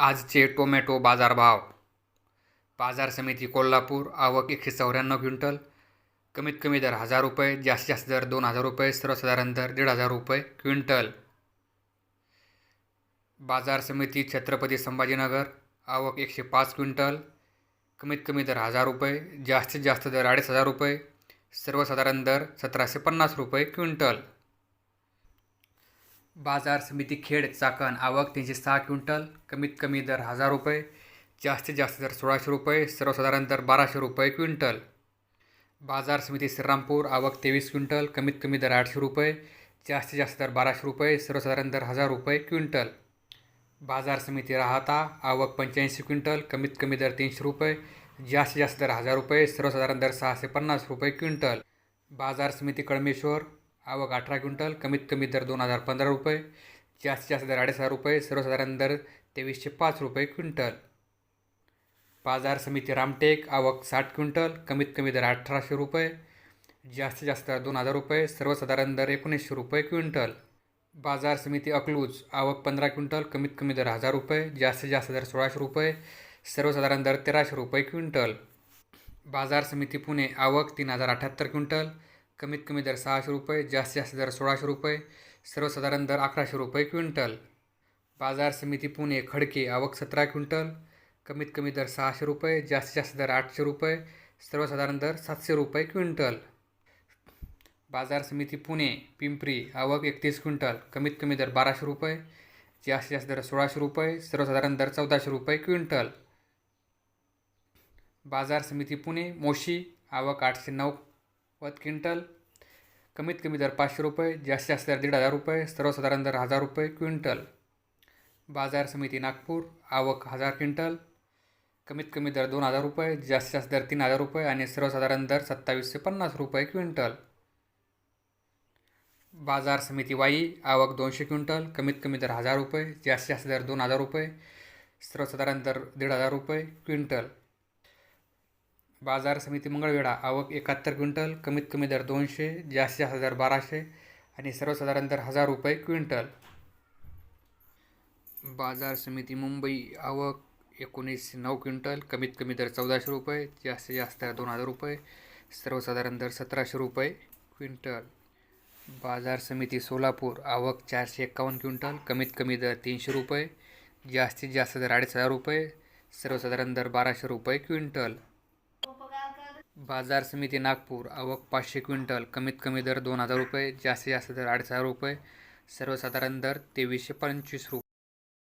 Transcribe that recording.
आजचे टोमॅटो बाजारभाव. बाजार समिती कोल्हापूर आवक एकशे चौऱ्याण्णव क्विंटल. कमीत कमी दर हजार रुपये जास्तीत जास्त दर दोन हजार रुपये सर्वसाधारण दर दीड हजार रुपये क्विंटल. बाजार समिती छत्रपती संभाजीनगर आवक एकशे पाच क्विंटल. कमीत कमी दर हजार रुपये जास्तीत जास्त दर अडीच हजार रुपये सर्वसाधारण दर सतराशे पन्नास रुपये क्विंटल. बाजार समिती खेड चाकण आवक तीनशे सहा क्विंटल कमीत कमी दर हजार रुपये जास्तीत जास्त दर सोळाशे रुपये सर्वसाधारण दर बाराशे रुपये क्विंटल. बाजार समिती श्रीरामपूर आवक तेवीस क्विंटल कमीत कमी दर आठशे रुपये जास्तीत जास्त दर बाराशे रुपये सर्वसाधारण दर हजार रुपये क्विंटल. बाजार समिती राहता आवक पंच्याऐंशी क्विंटल कमीत कमी दर तीनशे रुपये जास्तीत जास्त दर हजार रुपये सर्वसाधारण दर सहाशे पन्नास रुपये क्विंटल. बाजार समिती कळमेश्वर आवक अठरा क्विंटल कमीत कमी दर दोन हजार पंधरा रुपये जास्तीत जास्त दर अडीच हजार रुपये सर्वसाधारण दर तेवीसशे पाच रुपये क्विंटल. बाजार समिती रामटेक आवक साठ क्विंटल कमीत कमी दर अठराशे रुपये जास्तीत जास्त दर दोन हजार रुपये सर्वसाधारण दर एकोणीसशे रुपये क्विंटल. बाजार समिती अकलूज आवक पंधरा क्विंटल कमीत कमी दर हजार रुपये जास्तीत जास्त दर सोळाशे रुपये सर्वसाधारण दर तेराशे रुपये क्विंटल. बाजार समिती पुणे आवक तीन हजार अठ्ठ्याहत्तर क्विंटल कमीत कमी दर सहाशे रुपये जास्तीत जास्त दर सोळाशे रुपये सर्वसाधारण दर अकराशे रुपये क्विंटल. बाजार समिती पुणे खडके आवक सतरा क्विंटल कमीत कमी दर सहाशे रुपये जास्तीत जास्त दर आठशे रुपये सर्वसाधारण दर सातशे रुपये क्विंटल. बाजार समिती पुणे पिंपरी आवक एकतीस क्विंटल कमीत कमी दर बाराशे रुपये जास्तीत जास्त दर सोळाशे रुपये सर्वसाधारण दर चौदाशे रुपये क्विंटल. बाजार समिती पुणे मोशी आवक आठशे नऊ नव्वद क्विंटल कमीत कमी दर पाचशे रुपये जास्तीत जास्त दर दीड हजार रुपये सर्वसाधारण दर हजार रुपये क्विंटल. बाजार समिती नागपूर आवक हजार क्विंटल कमीत कमी दर दोन हजार रुपये जास्तीत जास्त दर तीन हजार रुपये आणि सर्वसाधारण दर सत्तावीसशे पन्नास रुपये क्विंटल. बाजार समिती वाई आवक दोनशे क्विंटल कमीत कमी दर हजार रुपये जास्तीत जास्त दर दोन हजार रुपये सर्वसाधारण दर दीड हजार रुपये क्विंटल. बाजार समिती मंगळवेढा आवक एकाहत्तर क्विंटल कमीत कमी दर दोनशे जास्तीत जास्त दर बाराशे आणि सर्वसाधारण दर हजार रुपये क्विंटल. बाजार समिती मुंबई आवक एकोणीस नऊ क्विंटल कमीत कमी दर चौदाशे रुपये जास्तीत जास्त दर दोन हजार रुपये सर्वसाधारण दर सतराशे रुपये क्विंटल. बाजार समिती सोलापूर आवक चारशे एक्कावन्न क्विंटल कमीत कमी दर तीनशे रुपये जास्तीत जास्त दर अडीच हजार रुपये सर्वसाधारण दर बाराशे रुपये क्विंटल. बाजार समिती नागपूर आवक पाचशे क्विंटल कमीत कमी दर दोन हजार रुपये जास्तीत जास्त दर अडीच हजार रुपये सर्वसाधारण दर तेवीसशे पंचवीस रुपये